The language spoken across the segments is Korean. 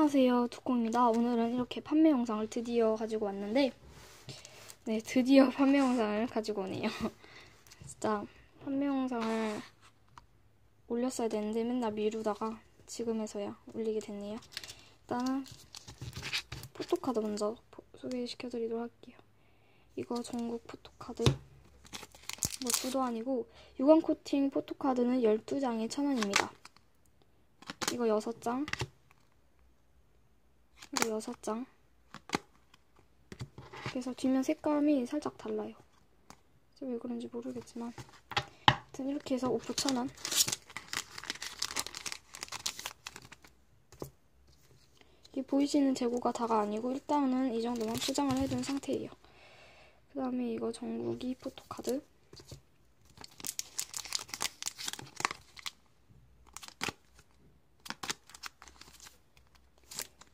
안녕하세요 두콩입니다. 오늘은 이렇게 판매 영상을 드디어 가지고 왔는데 네 드디어 판매 영상을 가지고 오네요. 진짜 판매 영상을 올렸어야 되는데 맨날 미루다가 지금에서야 올리게 됐네요. 일단은 포토카드 먼저 소개시켜 드리도록 할게요. 이거 전국 포토카드. 뭐 수도 아니고 유광 코팅 포토카드는 12장에 1000원입니다. 이거 6장 이거 6장. 그래서 뒷면 색감이 살짝 달라요. 왜 그런지 모르겠지만 하여튼 이렇게 해서 5프 1000원 이 보이시는 재고가 다가 아니고 일단은 이 정도만 포장을 해둔 상태예요. 그 다음에 이거 전국이 포토카드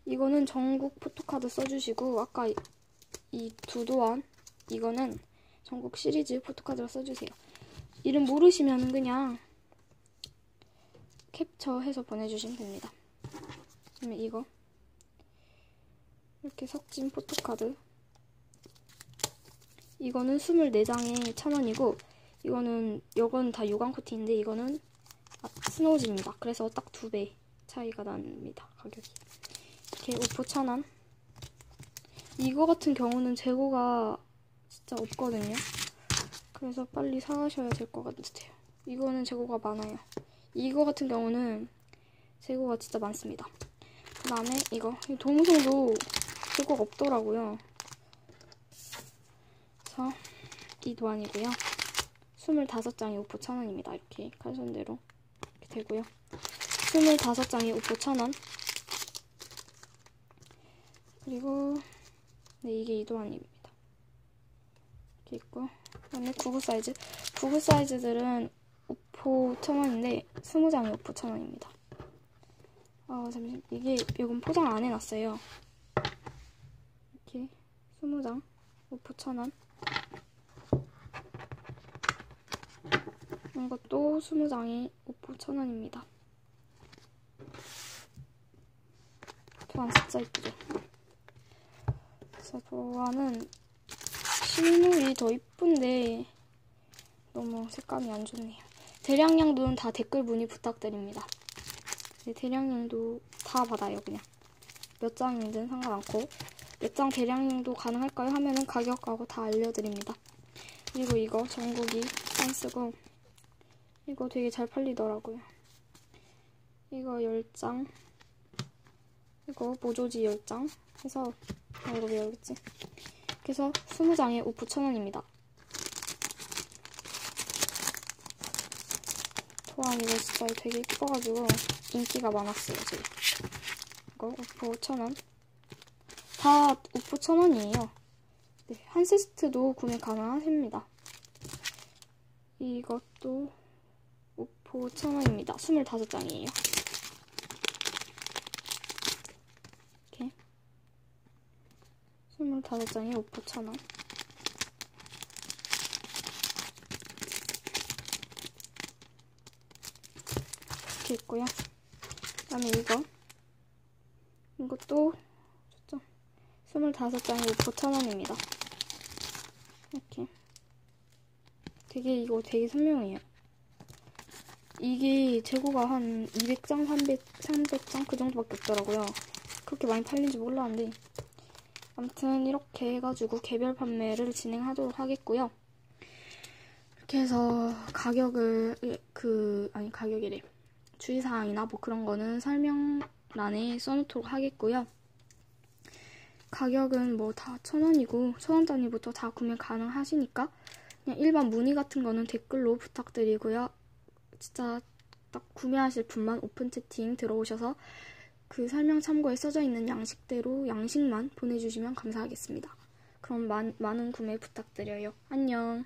이거는 전국 포토카드 써주시고 아까 이 두 도안 이거는 전국 시리즈 포토카드로 써주세요. 이름 모르시면 그냥 캡처해서 보내주시면 됩니다. 그러면 이거 이렇게 석진 포토카드 이거는 24장에 1000원이고 이거는 이건 다 요강 코팅인데 이거는 아, 스노우즈입니다. 그래서 딱 두 배 차이가 납니다. 가격이. 이렇게 5포 1,000원. 이거 같은 경우는 재고가 진짜 없거든요. 그래서 빨리 사가셔야 될 것 같아요. 이거는 재고가 많아요. 이거 같은 경우는 재고가 진짜 많습니다. 그 다음에 이거. 도무송도 재고가 없더라고요. 그래서 이도 아니고요. 25장이 5포 1,000원입니다. 이렇게 칼손대로 이렇게 되고요. 25장이 5포 1,000원. 그리고 네 이게 이도안입니다. 이렇게 있고 그다음에 구구 사이즈 구구 사이즈들은 5포 1000원인데 20장이 5포 1000원입니다. 아 잠시 이게 이건 포장 안 해놨어요. 이렇게 20장 5포 1000원 이것도 20장이 5포 1000원입니다. 도안 진짜 이쁘죠? 그래서 도안은 실물이 더 이쁜데 너무 색감이 안 좋네요. 대량량도는 다 댓글 문의 부탁드립니다. 네, 대량량도 다 받아요 그냥. 몇 장이든 상관없고 몇 장 대량량도 가능할까요? 하면은 가격하고 다 알려드립니다. 그리고 이거 전국이 안 쓰고 이거 되게 잘 팔리더라고요. 이거 10장 이거 모조지 10장 해서 아, 이거 외우겠지? 그래서 20장에 5프 1000원입니다. 도안 이거 진짜 되게 예뻐가지고 인기가 많았어요, 지금. 이거 5프 5000원. 다 5프 1000원이에요. 네, 한 세트도 구매 가능하십니다. 이것도 5포 1000원입니다. 25장이에요. 이렇게 25장에 5포 1000원. 이렇게 있고요. 그 다음에 이거 이것도 좋죠? 25장에 5포 1000원입니다. 이렇게 되게 이거 되게 선명해요. 이게 재고가 한 200장, 300, 300장 그 정도밖에 없더라고요. 그렇게 많이 팔린지 몰랐는데 아무튼 이렇게 해가지고 개별 판매를 진행하도록 하겠고요. 이렇게 해서 가격을 그 아니 가격이래 주의사항이나 뭐 그런 거는 설명란에 써놓도록 하겠고요. 가격은 뭐 다 천원이고 천원 단위부터 다 구매 가능하시니까 그냥 일반 문의 같은 거는 댓글로 부탁드리고요. 진짜 딱 구매하실 분만 오픈 채팅 들어오셔서 그 설명 참고에 써져 있는 양식대로 양식만 보내주시면 감사하겠습니다. 그럼 많, 많은 구매 부탁드려요. 안녕.